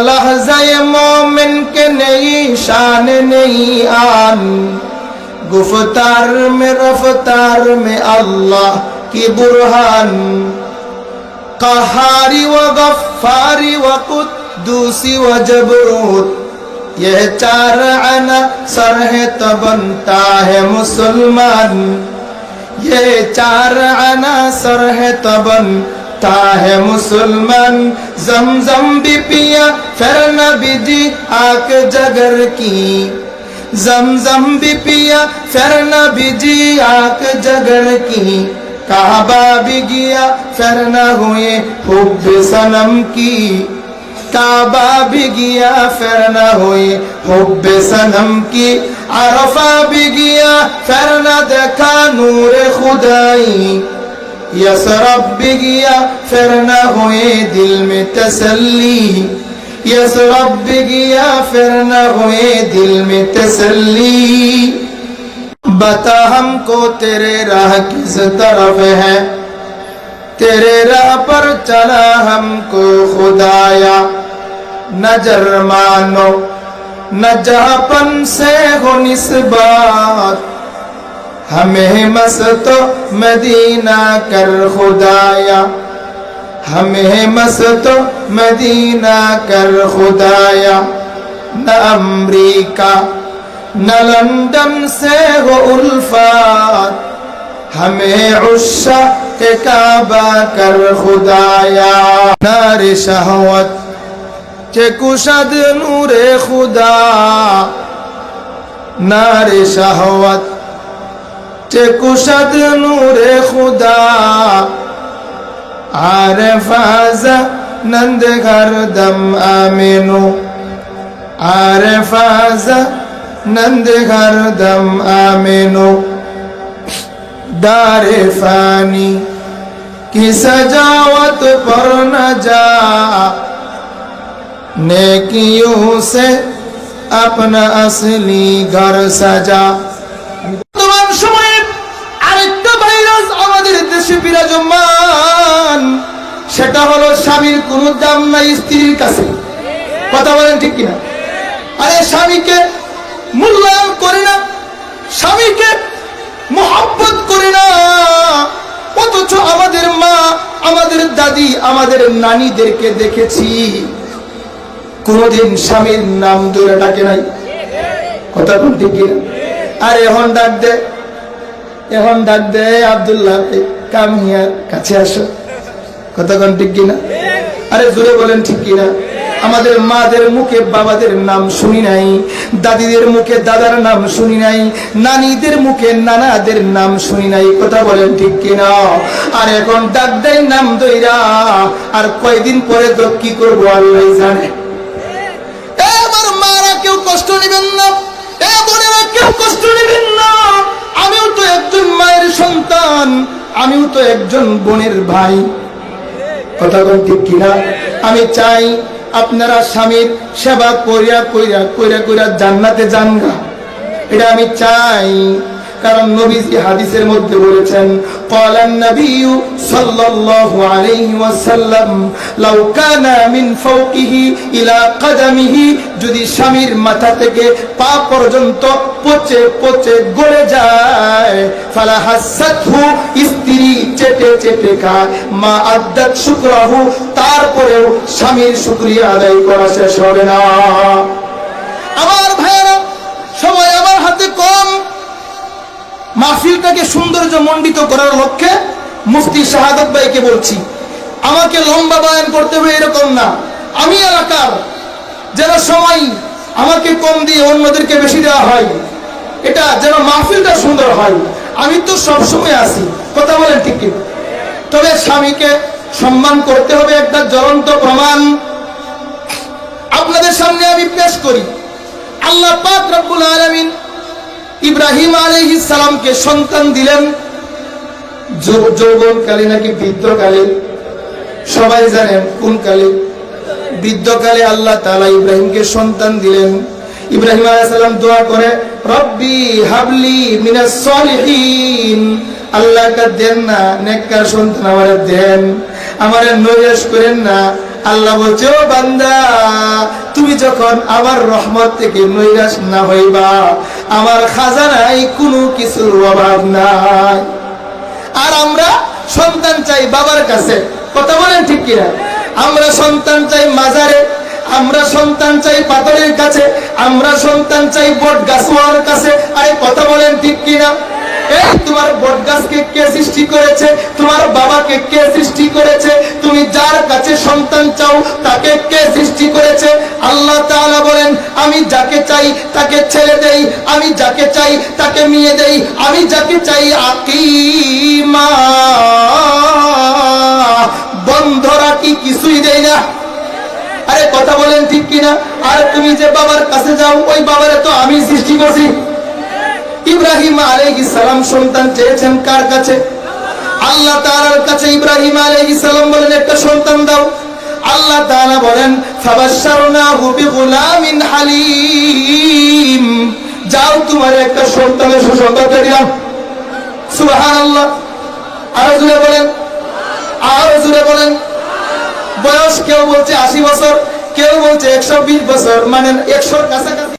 लहजाए मोमिन के नई शान नई आन गुफ्तार में रफ्तार में अल्लाह की बुरहान कहारी व गफ्फारी व कुद्दूसी व जबरूत यह चार आना सर है तो बनता है मुसलमान ये चार आना सर है तो बनता है मुसलमान, जमजम भी पिया, फिर नबी जी आक जगर की। जमजम भी पिया, फिर नबी जी आक जगर की। काबा भी गया, फिर न हुए हुब सनम की। काबा भी गया, फिर न हुई हुब सनम की। अरफा भी गया, फिर न देखा नूर खुदाई। یس رب گیا، پھر نہ ہوئے دل میں تسلی۔ یس رب گیا، پھر نہ ہوئے دل میں تسلی۔ بتا ہم کو تیرے راہ کس طرف ہے؟ تیرے راہ پر چلا ہم کو خدایا۔ نہ جرمانو نہ جہاں پن سے ہو نسبات ہمیں مست مدینہ کر خدایا ہمیں مست مدینہ کر خدایا نہ امریکہ نہ لندن سے ہو الفات ہمیں عشا کے کعبہ کر خدایا نار شہوت چے کشد نور خدا نار شہوت چه کشد نور خدا عارف آزا نند گردم آمینو عارف آزا نند گردم آمینو دار فانی کی سجاوت پر نہ جا نیکیوں سے اپنا اصلی گھر سجا দেশে বিরাজমান সেটা হলো স্বামীর কোনো দাম নাই স্ত্রীর কাছে। কথা বলেন ঠিক কিনা? আরে স্বামীকে মূল্যায়ন করে না, স্বামীকে মোহাব্বত করে না। অথচ আমাদের মা, আমাদের দাদি, আমাদের নানীদেরকে দেখেছি। কোনদিন স্বামীর নাম ধরে ডাকে নাই। কথা ঠিক কিনা? আর এখন ডাক দে, এখন ডাক দে আবদুল্লাহ কাম হিয়ার কাছে আসো। কোন ঠিক কিনা? আরে জোরে বলেন ঠিক কিনা? আমাদের মাদের মুখে বাবাদের নাম শুনি নাই, দাদিদের মুখে দাদার নাম শুনি নাই, নানিদের মুখে নানাদের নাম শুনি নাই, কথা বলেন ঠিক কিনা? আর এখন ডাক দেয় নাম দইরা আর কয়দিন পরে তো কি করব আল্লাহ জানে। এ আমার মারা কেউ কষ্ট নেবেন না, এ কেউ কষ্ট নেবেন আমিও তো একজন বোনের ভাই। কথা বল ঠিক কিনা? আমি চাই আপনারা স্বামীর সেবা করিয়া কইরা কইরা কইরা জান্নাতে যান এটা আমি চাই। কারণ নবীজি হাদিসের মধ্যে বলেছেন ক্বালান নাবিয়্যু সাল্লাল্লাহু আলাইহি ওয়াসাল্লাম, লাউ কানা মিন ফাওকিহি ইলা কাদামিহি যদি স্বামীর মাথা থেকে পা পর্যন্ত পচে পচে গড়ে যায়, ফালা হাসাতহু স্ত্রী চেটে চেটে খায়, মা আদ্দাত শুকরাহু তারপরেও স্বামীর শুকরিয়া আদায় করা শেষ হবে না। মাহফিলটাকে সৌন্দর্য মণ্ডিত করার লক্ষ্যে মুফতি শাহাদত ভাইকে বলছি, আমাকে লম্বা বয়ান করতে হবে এরকম না। আমি এলাকার যেন সময় আমাকে কম দিয়ে অন্যদেরকে বেশি দেওয়া হয়, এটা যেন মাহফিলটা সুন্দর হয়। আমি তো সবসময় আসি কথা বলেন ঠিক তবে স্বামীকে সম্মান করতে হবে, একটা জ্বলন্ত প্রমাণ। আপনাদের সামনে আমি পেশ করি। আল্লাহ পাক রব্বুল আলামিন ইব্রাহিম সালামকে সন্তান দিলেন। যৌবনকালে নাকি বৃদ্ধকালে সবাই জানেন কোন কালে? বৃদ্ধকালে আল্লাহ তাআলা ইব্রাহিমকে সন্তান দিলেন। ইব্রাহিম আলাইহিস সালাম দোয়া করে, রব্বি হাবলি মিনাস আল্লাহকে দেন না, নেককার সন্তান আমার দেন। আমারে নৈরাশ করেন না। আল্লাহ বলছে, ও বান্দা, তুমি যখন আমার রহমত থেকে নৈরাশ না হইবা, আমার খাজানায় কোনো কিছুর অভাব নাই। আর আমরা সন্তান চাই বাবার কাছে। কথা বলেন ঠিক কিনা? আমরা সন্তান চাই মাজারে, আমরা সন্তান চাই পাথরের কাছে, আমরা সন্তান চাই বট গাছওয়ার কাছে। আরে, কথা বলেন ঠিক কিনা? তোমার বট গাছকে কে সৃষ্টি করেছে? তোমার বাবাকে কে সৃষ্টি করেছে? তুমি যার কাছে সন্তান চাও, তাকে কে সৃষ্টি করেছে? আল্লাহ তাআলা বলেন, আমি যাকে চাই তাকে ছেলে দেই, আমি যাকে চাই তাকে মেয়ে দেই, আমি যাকে চাই আকিমা। বন্ধ রাখি, কিছুই দেই না। আরে কথা বলেন ঠিক কিনা? আর তুমি যে বাবার কাছে যাও, ওই বাবারে তো আমি সৃষ্টি করছি। ইব্রাহিম আলাইহিস সালাম সন্তান চেয়েছেন কার কাছে? আল্লাহ তাআলার কাছে ইব্রাহিম আলাইহিস সালাম বলেন, একটা সন্তান দাও। আল্লাহ তাআলা বলেন, ফাবাশশারনাহু বিগুলামিন হালিম। যাও তোমার একটা সন্তানের সুসংবাদ দিলাম। সুবহানাল্লাহ। আরও জুড়ে বলেন। আরও জুড়ে বলেন। বয়স কেউ বলছে আশি বছর, কেউ বলছে একশো বিশ বছর মানে একশোর কাছাকাছি